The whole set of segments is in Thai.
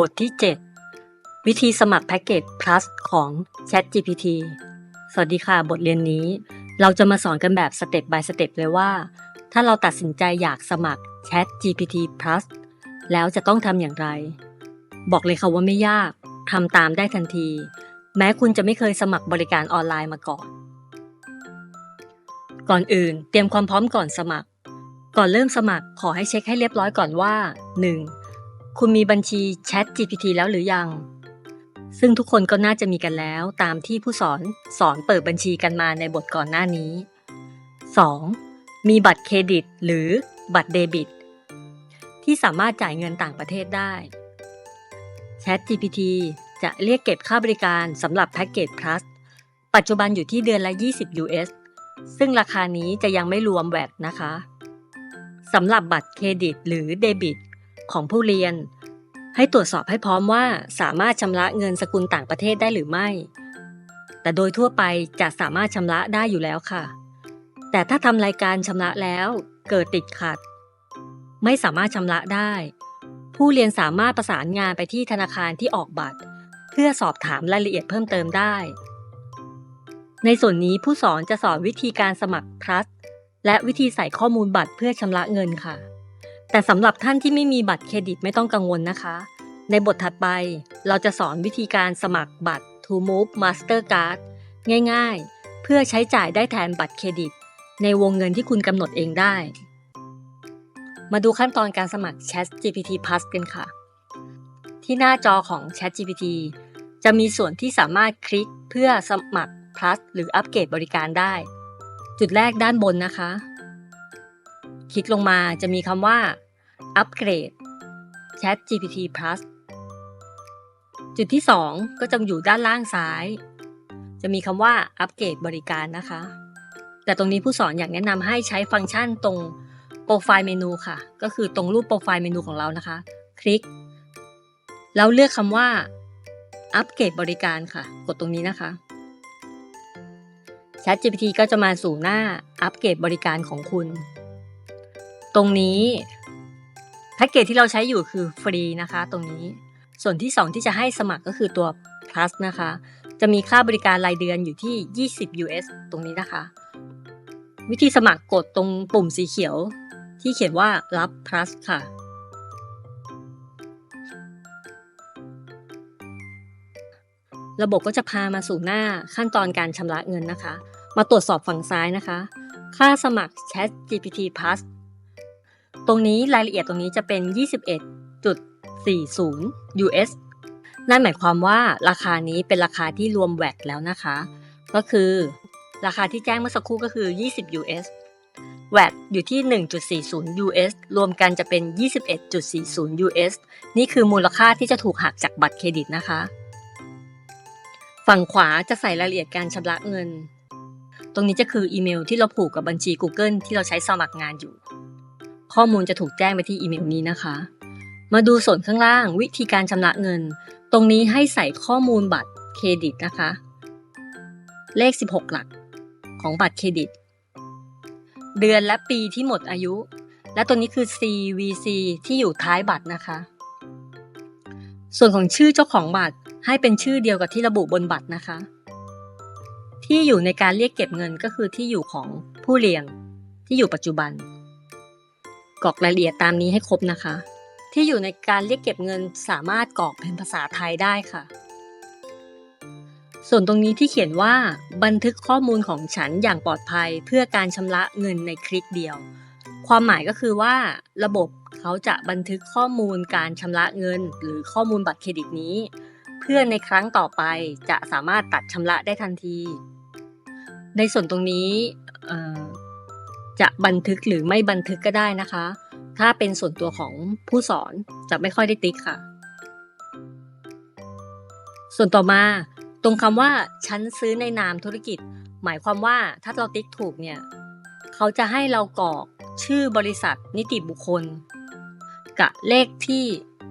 บทที่ 7 วิธีสมัครแพ็กเกจ plus ของ ChatGPT สวัสดีค่ะ บทเรียนนี้ เราจะมาสอนกันแบบสเต็ป by สเต็ปเลยว่า ถ้าเราตัดสินใจอยากสมัคร ChatGPT plus แล้วจะต้องทำอย่างไร บอกเลยค่ะว่าไม่ยากทำตามได้ทันที แม้คุณจะไม่เคยสมัครบริการออนไลน์มาก่อน ก่อนอื่น เตรียมความพร้อมก่อนสมัคร ก่อนเริ่มสมัครขอให้เช็คให้เรียบร้อยก่อนว่า 1. คุณมีบัญชี Chat GPT แล้วหรือยัง ซึ่งทุกคนก็น่าจะมีกันแล้ว ตามที่ผู้สอนสอนเปิดบัญชีกันมาในบทก่อนหน้านี้ 2. มีบัตรเครดิต หรือบัตรเดบิต ที่สามารถจ่ายเงินต่างประเทศได้ Chat GPT จะเรียกเก็บค่าบริการสำหรับแพ็กเกจ Plus ปัจจุบันอยู่ที่เดือนละ 20 US ซึ่งราคานี้จะยังไม่รวมแวดนะคะสำหรับบัตรเครดิต หรือเดบิต ของผู้เรียน ให้ตรวจสอบให้พร้อมว่าสามารถชำระเงินสกุลต่างประเทศได้หรือไม่ แต่โดยทั่วไปจะสามารถชำระได้อยู่แล้วค่ะ แต่ถ้าทำรายการชำระแล้วเกิดติดขัด ไม่สามารถชำระได้ ผู้เรียนสามารถประสานงานไปที่ธนาคารที่ออกบัตร เพื่อสอบถามรายละเอียดเพิ่มเติมได้ ในส่วนนี้ผู้สอนจะสอนวิธีการสมัคร Plus และวิธีใส่ข้อมูลบัตรเพื่อชำระเงินค่ะ แต่สำหรับท่านที่ไม่มีบัตรเครดิตไม่ต้องกังวลนะคะ ในบทถัดไปเราจะสอนวิธีการสมัครบัตร To Move Mastercard ง่ายๆ เพื่อใช้จ่ายได้แทนบัตรเครดิต ในวงเงินที่คุณกำหนดเองได้ มาดูขั้นตอนการสมัคร Chat GPT Plus กันค่ะ ที่หน้าจอของ Chat GPT จะมีส่วนที่สามารถคลิกเพื่อสมัคร Plus หรืออัปเกรดบริการได้ จุดแรกด้านบนนะคะ คลิกลงมาจะมีคำว่า อัปเกรด Chat GPT Plus จุดที่ 2 ก็จะอยู่ด้านล่างซ้าย จะมีคำว่าอัปเกรดบริการนะคะ แต่ตรงนี้ผู้สอนอยากแนะนำให้ใช้ฟังก์ชันตรงโปรไฟล์เมนูค่ะ ก็คือตรงรูปโปรไฟล์เมนูของเรานะคะ คลิก แล้วเลือกคำว่าอัปเกรดบริการค่ะ กดตรงนี้นะคะ ChatGPT ก็จะมาสู่หน้าอัปเกรดบริการของคุณ ตรงนี้ พ็กเกจที่เราใช้อยู่คือฟรีนะคะ ตรงนี้ ส่วนที่ 2 ที่จะให้สมัครก็คือตัว plus นะคะ จะมีค่าบริการรายเดือนอยู่ที่ 20 US ตรงนี้นะคะ วิธีสมัครกดตรงปุ่มสีเขียวที่เขียนว่ารับ plus ค่ะระบบก็จะพามาสู่หน้าขั้นตอนการชำระเงินนะคะ มาตรวจสอบฝั่งซ้ายนะคะ ค่าสมัคร Chat GPT Plus ตรงนี้รายละเอียดตรงนี้จะเป็น 21.40 US นั่นหมายความว่าราคานี้เป็นราคาที่รวมแวดแล้วนะคะ ก็คือ ราคาที่แจ้งเมื่อสักครู่ก็คือ 20 US แวดอยู่ที่ 1.40 US รวมกันจะเป็น 21.40 US นี่คือมูลค่าที่จะถูกหักจากบัตรเครดิตนะคะ ฝั่งขวาจะใส่รายละเอียดการชำระเงิน ตรงนี้จะคืออีเมลที่เราผูกกับบัญชี Google ที่เราใช้สมัครงานอยู่ ข้อมูลจะถูกแจ้งไปที่อีเมลนี้นะคะ มาดูส่วนข้างล่างวิธีการชำระเงิน ตรงนี้ให้ใส่ข้อมูลบัตรเครดิตนะคะ เลข 16 หลักของบัตรเครดิต เดือนและปีที่หมดอายุ และตัวนี้คือ CVC ที่อยู่ท้ายบัตรนะคะ ส่วนของชื่อเจ้าของบัตรให้เป็นชื่อเดียวกับที่ระบุบนบัตรนะคะ ที่อยู่ในการเรียกเก็บเงินก็คือที่อยู่ของผู้เรียนที่อยู่ปัจจุบัน กรอกรายละเอียดตามนี้ให้ครบนะคะ ที่อยู่ในการเรียกเก็บเงินสามารถกรอกเป็นภาษาไทยได้ค่ะ ส่วนตรงนี้ที่เขียนว่าบันทึกข้อมูลของฉันอย่างปลอดภัยเพื่อการชำระเงินในคลิกเดียว ความหมายก็คือว่าระบบเขาจะบันทึกข้อมูลการชำระเงิน หรือข้อมูลบัตรเครดิตนี้ เพื่อในครั้งต่อไปจะสามารถตัดชำระได้ทันที ในส่วนตรงนี้จะบันทึกหรือไม่บันทึกก็ได้นะคะ ถ้าเป็นส่วนตัวของผู้สอนจะไม่ค่อยได้ติ๊กค่ะ ส่วนต่อมา ตรงคำว่าฉันซื้อในนามธุรกิจ หมายความว่าถ้าเราติ๊กถูกเนี่ย เขาจะให้เรากรอกชื่อบริษัทนิติบุคคล กับเลขที่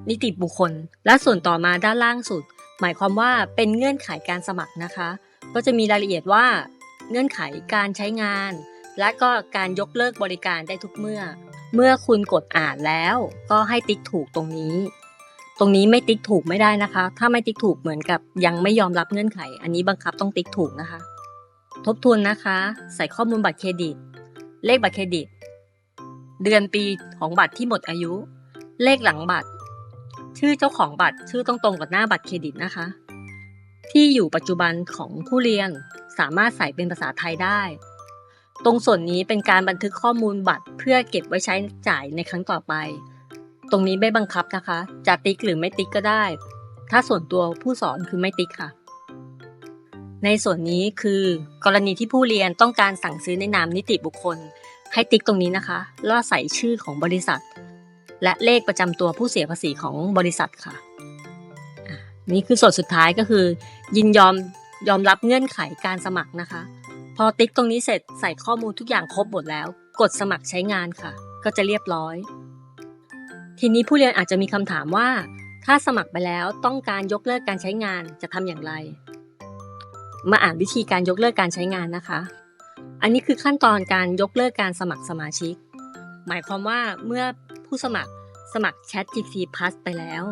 นิติบุคคล และส่วนต่อมาด้านล่างสุด หมายความว่าเป็นเงื่อนไขการสมัครนะคะ ก็จะมีรายละเอียดว่า เงื่อนไขการใช้งาน และก็การยกเลิกบริการได้ทุกเมื่อ เมื่อคุณกดอ่านแล้วก็ให้ติ๊กถูกตรงนี้ ตรงนี้ไม่ติ๊กถูกไม่ได้นะคะ ถ้าไม่ติ๊กถูกเหมือนกับยังไม่ยอมรับเงื่อนไข อันนี้บังคับต้องติ๊กถูกนะคะ ทบทวนนะคะ ใส่ข้อมูลบัตรเครดิต เลขบัตรเครดิต เดือนปีของบัตรที่หมดอายุ เลขหลังบัตร ชื่อเจ้าของบัตรชื่อต้องตรงกับหน้าบัตรเครดิตนะคะ ที่อยู่ปัจจุบันของผู้เรียนสามารถใส่เป็นภาษาไทยได้ ตรงส่วนนี้เป็นการบันทึกข้อมูลบัตร เพื่อเก็บไว้ใช้จ่ายในครั้งต่อไป ตรงนี้ไม่บังคับนะคะ จะติ๊กหรือไม่ติ๊กก็ได้ ถ้าส่วนตัวผู้สอนคือไม่ติ๊กค่ะ ในส่วนนี้คือกรณีที่ผู้เรียนต้องการสั่งซื้อในนามนิติบุคคล ให้ติ๊กตรงนี้นะคะแล้วใส่ชื่อของบริษัท และเลขประจำตัวผู้เสียภาษีของบริษัทค่ะนี่คือส่วนสุดท้ายก็คือ ยินยอมยอมรับเงื่อนไขการสมัครนะคะ อติ๊กตรงนี้เสร็จใส่ข้อมูลทุกอย่างครบหมดแล้ว กดสมัครใช้งานค่ะ ก็จะเรียบร้อย ทีนี้ผู้เรียนอาจจะมีคำถามว่า ถ้าสมัครไปแล้วต้องการยกเลิกการใช้งานจะทำอย่างไร มาอ่านวิธีการยกเลิกการใช้งานนะคะ อันนี้คือขั้นตอนการยกเลิกการสมัครสมาชิก หมายความว่าเมื่อผู้สมัครสมัคร Chat GPT Plus ไปแล้ว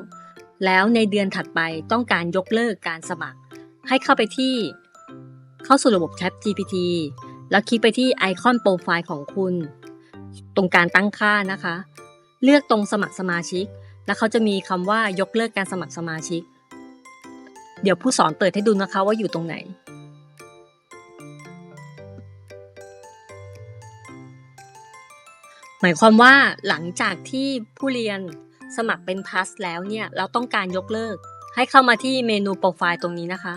แล้วในเดือนถัดไปต้องการยกเลิกการสมัคร ให้เข้าไปที่ เข้าสู่ระบบ Chat GPT แล้วคลิกไปที่ไอคอนโปรไฟล์ของคุณ ตรงการตั้งค่านะคะ เลือกตรงสมัครสมาชิก แล้วเขาจะมีคำว่ายกเลิกการสมัครสมาชิก เดี๋ยวผู้สอนเปิดให้ดูนะคะว่าอยู่ตรงไหนหมายความว่าหลังจากที่ผู้เรียนสมัครเป็น Plus แล้วเนี่ย เราต้องการยกเลิก ให้เข้ามาที่เมนูโปรไฟล์ตรงนี้นะคะ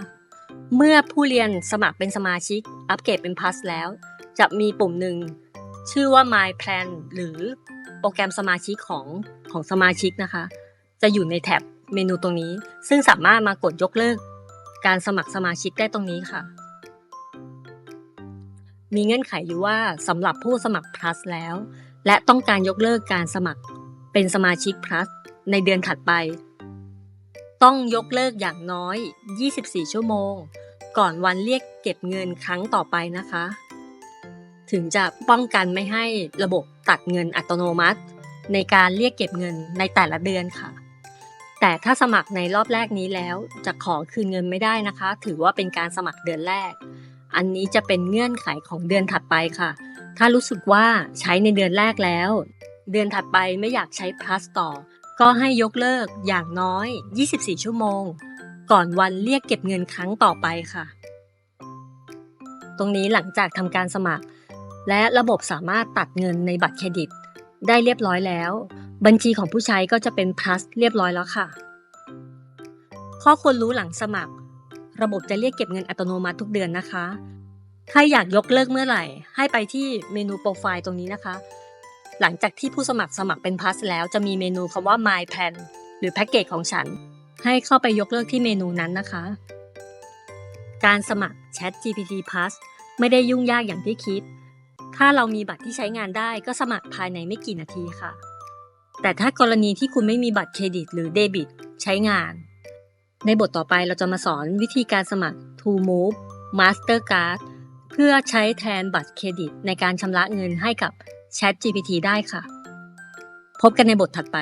เมื่อผู้เรียนสมัครเป็นสมาชิก อัปเกรดเป็น Plus แล้ว จะมีปุ่มหนึ่ง ชื่อว่า My Plan หรือโปรแกรมสมาชิกของของสมาชิกนะคะ จะอยู่ในแท็บเมนูตรงนี้ ซึ่งสามารถมากดยกเลิก การสมัครสมาชิกได้ตรงนี้ค่ะ มีเงื่อนไขอยู่ว่าสำหรับผู้สมัคร plus แล้ว และต้องการยกเลิกการสมัครเป็นสมาชิก plus ในเดือนถัดไป ต้องยกเลิกอย่างน้อย 24 ชั่วโมง ก่อนวันเรียกเก็บเงินครั้งต่อไปนะคะ ถึงจะป้องกันไม่ให้ระบบตัดเงินอัตโนมัติ ในการเรียกเก็บเงินในแต่ละเดือนค่ะ แต่ถ้าสมัครในรอบแรกนี้แล้วจะขอคืนเงินไม่ได้นะคะ ถือว่าเป็นการสมัครเดือนแรก อันนี้จะเป็นเงื่อนไขของเดือนถัดไปค่ะ ถ้ารู้สึกว่าใช้ในเดือนแรกแล้ว เดือนถัดไปไม่อยากใช้ plus ต่อ ก็ให้ยกเลิกอย่างน้อย 24 ชั่วโมง ก่อนวันเรียกเก็บเงินครั้งต่อไปค่ะ ตรงนี้หลังจากทำการสมัคร และระบบสามารถตัดเงินในบัตรเครดิต ได้เรียบร้อยแล้ว บัญชีของผู้ใช้ก็จะเป็น plus เรียบร้อยแล้วค่ะ ข้อควรรู้หลังสมัคร ระบบจะเรียกเก็บเงินอัตโนมัติทุกเดือนนะคะถ้าอยากยกเลิกเมื่อไหร่ ให้ไปที่เมนูโปรไฟล์ตรงนี้นะคะ หลังจากที่ผู้สมัครสมัครเป็น plus แล้วจะมีเมนูคำว่า my plan หรือแพ็กเกจของฉัน ให้เข้าไปยกเลิกที่เมนูนั้นนะคะ การสมัคร Chat GPT Plus ไม่ได้ยุ่งยากอย่างที่คิด ถ้าเรามีบัตรที่ใช้งานได้ก็สมัครภายในไม่กี่นาทีค่ะ แต่ถ้ากรณีที่คุณไม่มีบัตรเครดิต หรือเดบิต ใช้งาน ในบทต่อไปเราจะมาสอนวิธีการสมัคร To Move Mastercard เพื่อใช้แทนบัตรเครดิต ในการชำระเงินให้กับ Chat GPT ได้ค่ะ พบกันในบทถัดไป